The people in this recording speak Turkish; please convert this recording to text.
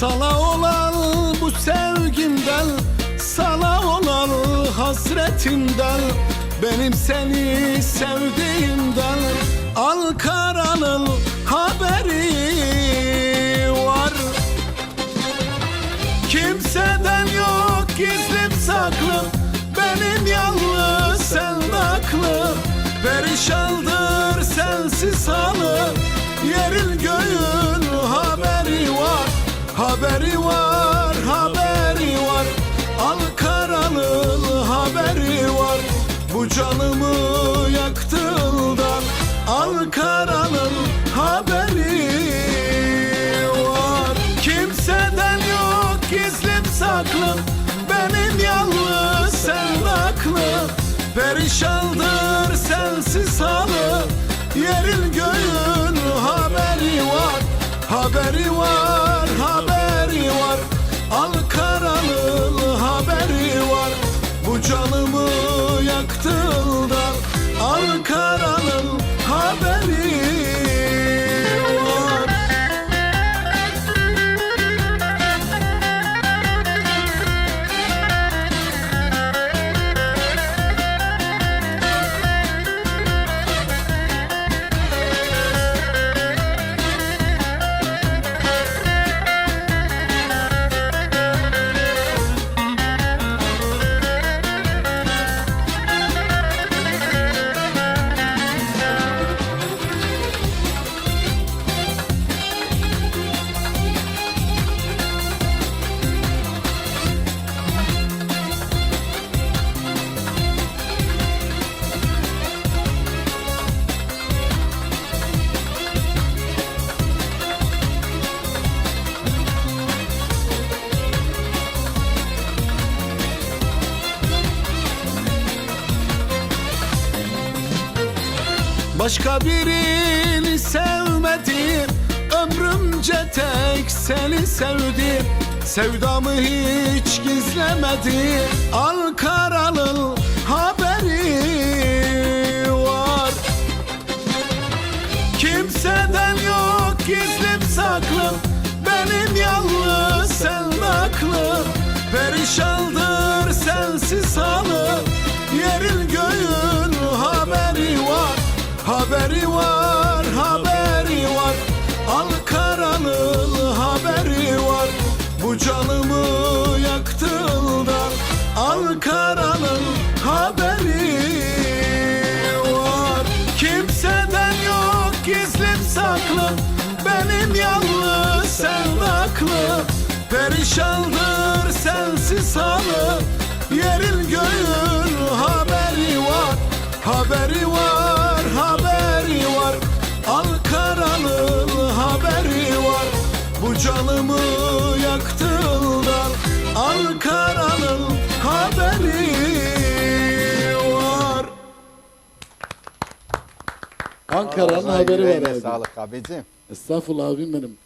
Sana olan bu sevgimden Sana olan hasretimden. Benim seni sevdiğimden Ankara'nın Haberi var, haberi var. Ankara'nın haberi var. Bu canımı yaktığından Ankara'nın haberi var. Kimseden yok gizlim saklım Benim yalnız sen aklı Perişandır sensiz halı Yerin göğün haberi var. Haberi var, Başka birini sevmedim. Ömrümce tek seni sevdim. Sevdamı hiç gizlemedim. Ankara'nın haberi var. Kimseden yok gizlim saklım Benim yalnız sen aklım Perişandır sensiz halı Haberi var, haberi var. Ankara'nın haberi var. Bu canımı yaktığından Ankara'nın haberi var. Kimseden yok gizlim saklım Benim yalnız sen aklı. Perişandır sensiz halı Yerin canımı yaktığından Ankara'nın haberi var Ankara'nın haberi var abi. Sağlık abicim. Estağfurullah abim benim.